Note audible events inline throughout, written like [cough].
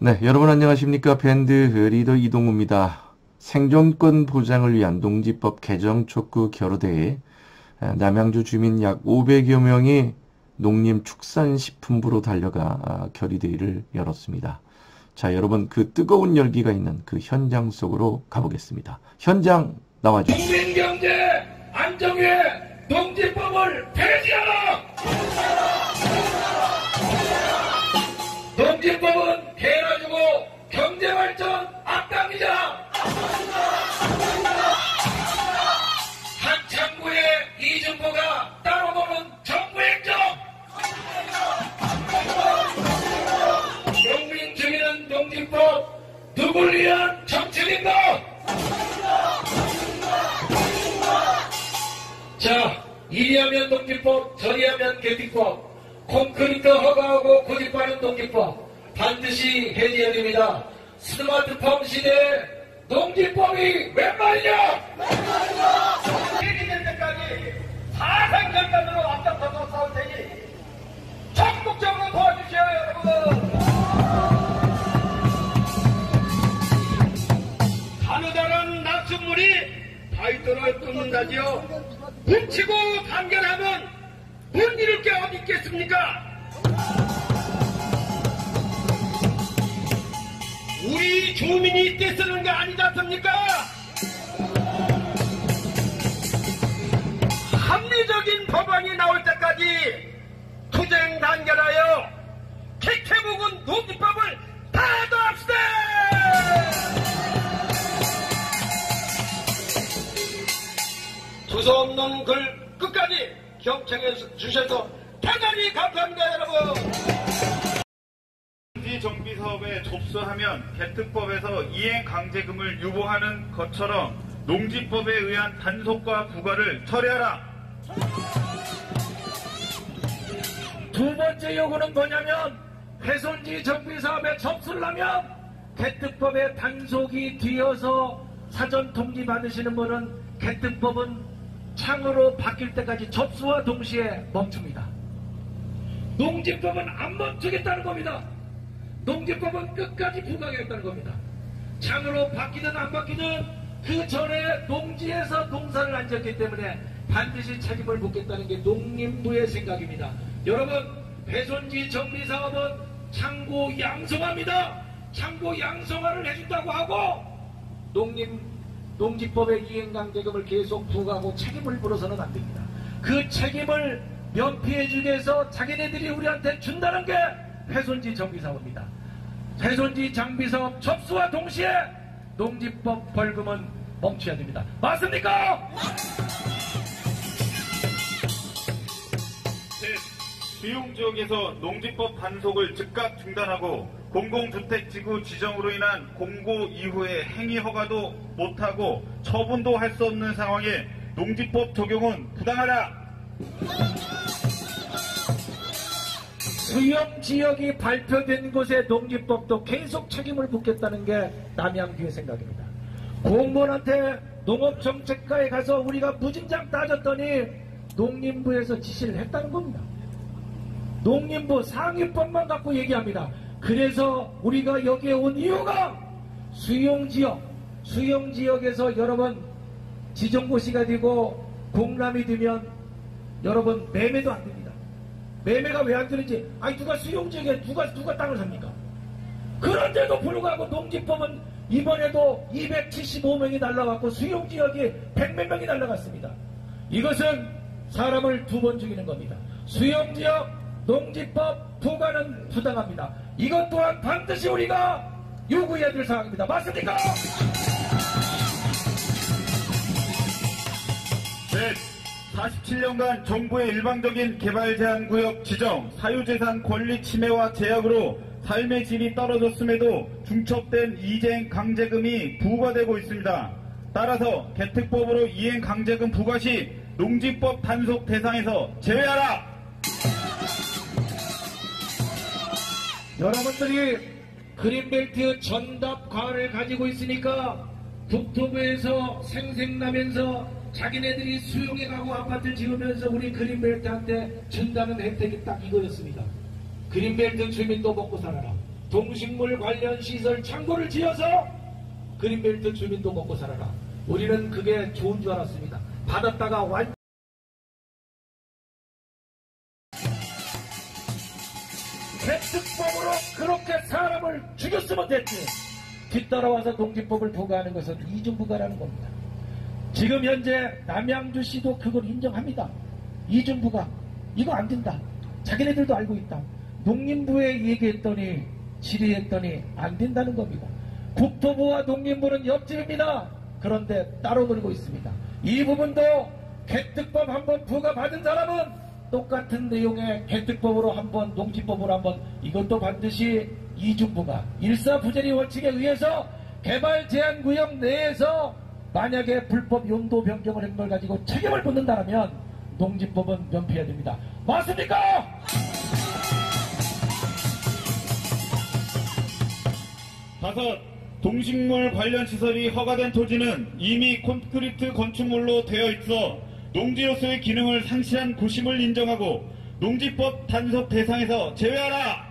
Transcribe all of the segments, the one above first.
네, 여러분 안녕하십니까? 밴드 리더 이동우입니다. 생존권 보장을 위한 농지법 개정 촉구 결의대에 남양주 주민 약 500여 명이 농림축산식품부로 달려가 아, 결의대회를 열었습니다. 자, 여러분 그 뜨거운 열기가 있는 그 현장 속으로 가보겠습니다. 현장 나와주세요. 국민경제 안정위의 농지법을 폐지하라! 발전 악당이자 스마트폰 시대 농지법이 웬 말이냐? 해제될 때까지 사상결단으로 앞장서서 싸울 테니 적극적으로 도와주셔야 여러분. 가느다란 낙숫물이 바위돌을 뚫는다지요. 훔치고 단결하면 못 이룰 게 어디 있겠습니까? 우리 주민이 떼쓰는 게 아니지 않습니까? 합리적인 법안이 나올 때까지 투쟁 단결하여 캐캐묵은 농지법을 타도합시다! 두서없는 글 끝까지 경청해 주셔서 대단히 감사합니다 여러분 개특법에서 이행 강제금을 유보하는 것처럼 농지법에 의한 단속과 부과를 처리하라. 두 번째 요구는 뭐냐면 훼손지 정비 사업에 접수를 하면 개특법의 단속이 뒤어서 사전 통지 받으시는 분은 개특법은 창으로 바뀔 때까지 접수와 동시에 멈춥니다. 농지법은 안 멈추겠다는 겁니다. 농지법은 끝까지 부과하겠다는 겁니다. 창으로 바뀌든 안 바뀌든 그 전에 농지에서 농사를 안 지었기 때문에 반드시 책임을 묻겠다는 게 농림부의 생각입니다. 여러분, 훼손지 정비 사업은 창고 양성화입니다. 창고 양성화를 해준다고 하고 농림 농지법의 이행강제금을 계속 부과하고 책임을 물어서는 안 됩니다. 그 책임을 면피해주기 위해서 자기네들이 우리한테 준다는 게 훼손지 정비 사업입니다. 훼손지 장비 사업 접수와 동시에 농지법 벌금은 멈춰야 됩니다. 맞습니까? 셋, 수용지역에서 농지법 단속을 즉각 중단하고 공공주택지구 지정으로 인한 공고 이후에 행위 허가도 못하고 처분도 할 수 없는 상황에 농지법 적용은 부당하다. 수용 지역이 발표된 곳의 농지법도 계속 책임을 묻겠다는 게 남양주의 생각입니다. 공무원한테 농업정책과에 가서 우리가 무진장 따졌더니 농림부에서 지시를 했다는 겁니다. 농림부 상위법만 갖고 얘기합니다. 그래서 우리가 여기에 온 이유가 수용지역, 수용지역에서 여러분 지정고시가 되고 공람이 되면 여러분 매매도 안 됩니다. 매매가 왜 안 되는지 아니 누가 수용지역에 누가 누가 땅을 삽니까? 그런데도 불구하고 농지법은 이번에도 275명이 날라갔고 수용지역이 100몇 명이 날라갔습니다. 이것은 사람을 두 번 죽이는 겁니다. 수용지역 농지법 부과는 부당합니다. 이것 또한 반드시 우리가 요구해야 될 사항입니다. 맞습니까? 넷, 47년간 정부의 일방적인 개발 제한 구역 지정, 사유재산 권리 침해와 제약으로 삶의 질이 떨어졌음에도 중첩된 이행 강제금이 부과되고 있습니다. 따라서 개특법으로 이행 강제금 부과 시 농지법 단속 대상에서 제외하라! 여러분들이 그린벨트 전답 과를 가지고 있으니까 북토부에서 생생나면서 자기네들이 수용해가고 아파트 지으면서 우리 그린벨트한테 준다는 혜택이 딱 이거였습니다. 그린벨트 주민도 먹고 살아라. 동식물 관련 시설 창고를 지어서 그린벨트 주민도 먹고 살아라. 우리는 그게 좋은 줄 알았습니다. 받았다가 완 개특법으로 그렇게 사람을 죽였으면 됐지. 뒤따라와서 동지법을 부과하는 것은 이중부과라는 겁니다. 지금 현재 남양주시도 그걸 인정합니다. 이중부가 이거 안 된다. 자기네들도 알고 있다. 농림부에 얘기했더니 질의했더니 안 된다는 겁니다. 국토부와 농림부는 옆집입니다. 그런데 따로 놀고 있습니다. 이 부분도 개특법 한번 부과받은 사람은 똑같은 내용의 개특법으로 한번 농지법으로 한번 이것도 반드시 이중부가 일사부재리 원칙에 의해서 개발 제한 구역 내에서 만약에 불법 용도 변경을 한 걸 가지고 책임을 묻는다면 농지법은 면피해야 됩니다. 맞습니까? 다섯, 동식물 관련 시설이 허가된 토지는 이미 콘크리트 건축물로 되어 있어 농지로서의 기능을 상실한 구심을 인정하고 농지법 단속 대상에서 제외하라!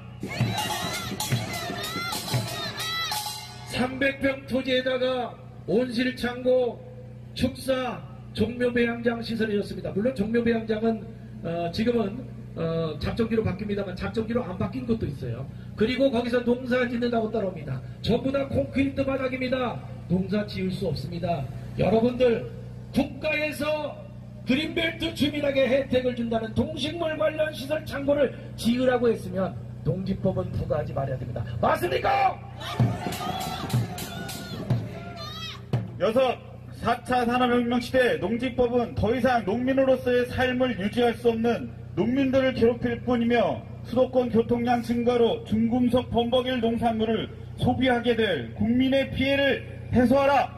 300평 토지에다가 온실 창고, 축사, 종묘배양장 시설이었습니다. 물론 종묘배양장은 어, 지금은 어, 잡종기로 바뀝니다만 잡종기로 안 바뀐 것도 있어요. 그리고 거기서 농사 짓는다고 따라옵니다. 전부 다 콘크리트 바닥입니다. 농사 지을 수 없습니다. 여러분들 국가에서 그린벨트 주민에게 혜택을 준다는 동식물 관련 시설 창고를 지으라고 했으면 농지법은 부과하지 말아야 됩니다. 맞습니까? 여섯, 4차 산업혁명 시대 농지법은 더 이상 농민으로서의 삶을 유지할 수 없는 농민들을 괴롭힐 뿐이며 수도권 교통량 증가로 중금속 범벅일 농산물을 소비하게 될 국민의 피해를 해소하라!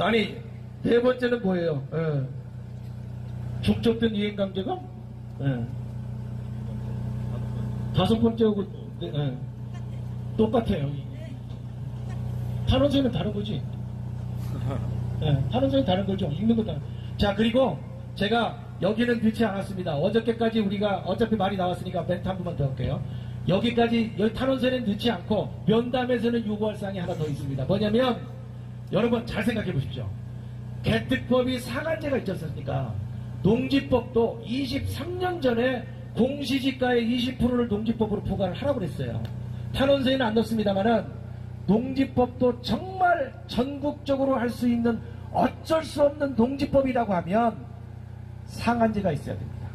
아니 네 번째는 뭐예요? 예. 축적된 이행 강제가 예. 다섯 번째하고 네, 예. 똑같아요. 탄원서는 다른 거지. [laughs] 예, 탄원서는 다른 거죠. 읽는 거 다른. 자 그리고 제가 여기는 넣지 않았습니다. 어저께까지 우리가 어차피 말이 나왔으니까 멘트 한 번만 더 할게요. 여기까지 여기 탄원서는 넣지 않고 면담에서는 요구할 사항이 하나 더 있습니다. 뭐냐면 여러분 잘 생각해 보십시오. 개특법이 상한제가 있지 않습니까? 농지법도 23년 전에 공시지가의 20%를 농지법으로 부과를 하라고 그랬어요. 탄원서에는 안 넣습니다만은 농지법도 정말 전국적으로 할 수 있는 어쩔 수 없는 농지법이라고 하면 상한제가 있어야 됩니다.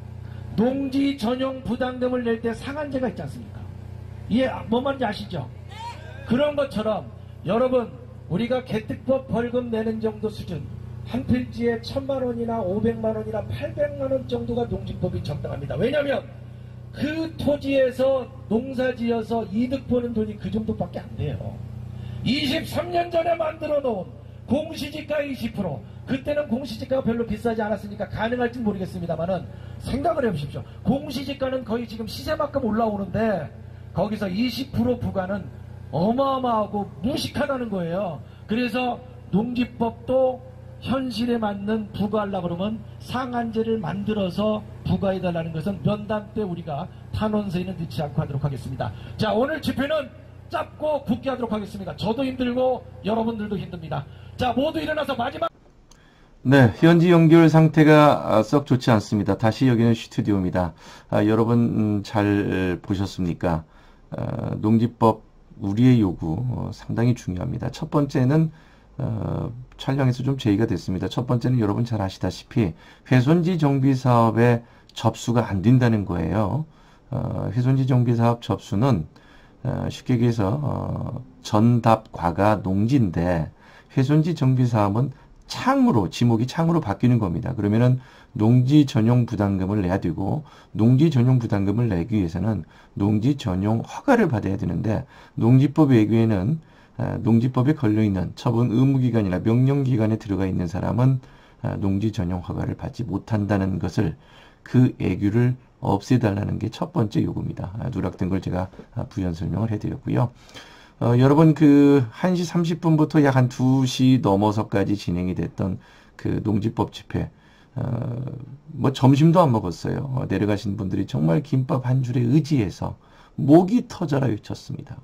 농지 전용 부담금을 낼 때 상한제가 있지 않습니까? 이해 뭐 말인지 아시죠? 그런 것처럼 여러분 우리가 개특법 벌금 내는 정도 수준 한 필지에 천만 원이나 오백만 원이나 팔백만 원 정도가 농지법이 적당합니다. 왜냐하면 그 토지에서 농사 지어서 이득 보는 돈이 그 정도밖에 안 돼요. 23년 전에 만들어 놓은 공시지가 20% 그때는 공시지가가 별로 비싸지 않았으니까 가능할지 모르겠습니다만은 생각을 해보십시오. 공시지가는 거의 지금 시세만큼 올라오는데 거기서 20% 부과는 어마어마하고 무식하다는 거예요. 그래서 농지법도 현실에 맞는 부과하려고 그러면 상한제를 만들어서 부과해달라는 것은 면담 때 우리가 탄원서에는 넣지 않고 하도록 하겠습니다. 자, 오늘 집회는 짧고 굳게 하도록 하겠습니다. 저도 힘들고 여러분들도 힘듭니다. 자, 모두 일어나서 마지막 네, 현지 연결 상태가 아, 썩 좋지 않습니다. 다시 여기는 스튜디오입니다. 아, 여러분 음, 잘 보셨습니까? 어, 농지법 우리의 요구 어, 상당히 중요합니다. 첫 번째는 어, 촬영에서 좀 제의가 됐습니다. 첫 번째는 여러분 잘 아시다시피 훼손지 정비 사업에 접수가 안 된다는 거예요. 어, 훼손지 정비 사업 접수는 어, 쉽게 얘기해서 어, 전답 과가 농지인데 훼손지 정비 사업은 창으로 지목이 창으로 바뀌는 겁니다. 그러면은 농지 전용 부담금을 내야 되고 농지 전용 부담금을 내기 위해서는 농지 전용 허가를 받아야 되는데 농지법 외에는 아, 농지법에 걸려 있는 처분 의무기관이나 명령기관에 들어가 있는 사람은 아, 농지 전용 허가를 받지 못한다는 것을 그 애규를 없애달라는 게 첫 번째 요구입니다. 아, 누락된 걸 제가 부연 설명을 해드렸고요. 어, 여러분 그 1시 30분부터 약 한 2시 넘어서까지 진행이 됐던 그 농지법 집회 어, 뭐 점심도 안 먹었어요. 어, 내려가신 분들이 정말 김밥 한 줄에 의지해서 목이 터져라 외쳤습니다.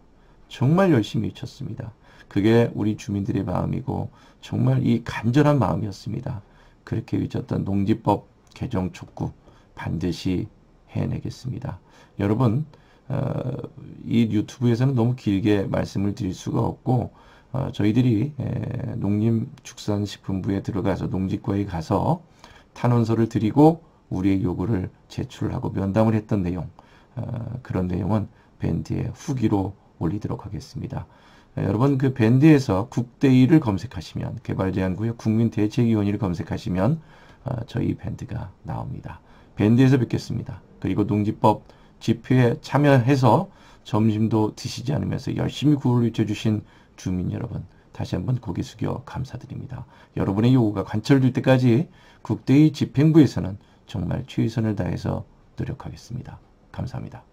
정말 열심히 외쳤습니다. 그게 우리 주민들의 마음이고 정말 이 간절한 마음이었습니다. 그렇게 외쳤던 농지법 개정 촉구 반드시 해내겠습니다. 여러분 어, 이 유튜브에서는 너무 길게 말씀을 드릴 수가 없고 어, 저희들이 에, 농림축산식품부에 들어가서 농지과에 가서 탄원서를 드리고 우리의 요구를 제출하고 면담을 했던 내용 어, 그런 내용은 밴드에 후기로 올리도록 하겠습니다. 에, 여러분 그 밴드에서 국대위를 검색하시면 개발제한구역 국민대책위원회를 검색하시면 어, 저희 밴드가 나옵니다. 밴드에서 뵙겠습니다. 그리고 농지법 집회에 참여해서 점심도 드시지 않으면서 열심히 구호를 외쳐주신 주민 여러분 다시 한번 고개 숙여 감사드립니다. 여러분의 요구가 관철될 때까지 국대의 집행부에서는 정말 최선을 다해서 노력하겠습니다. 감사합니다.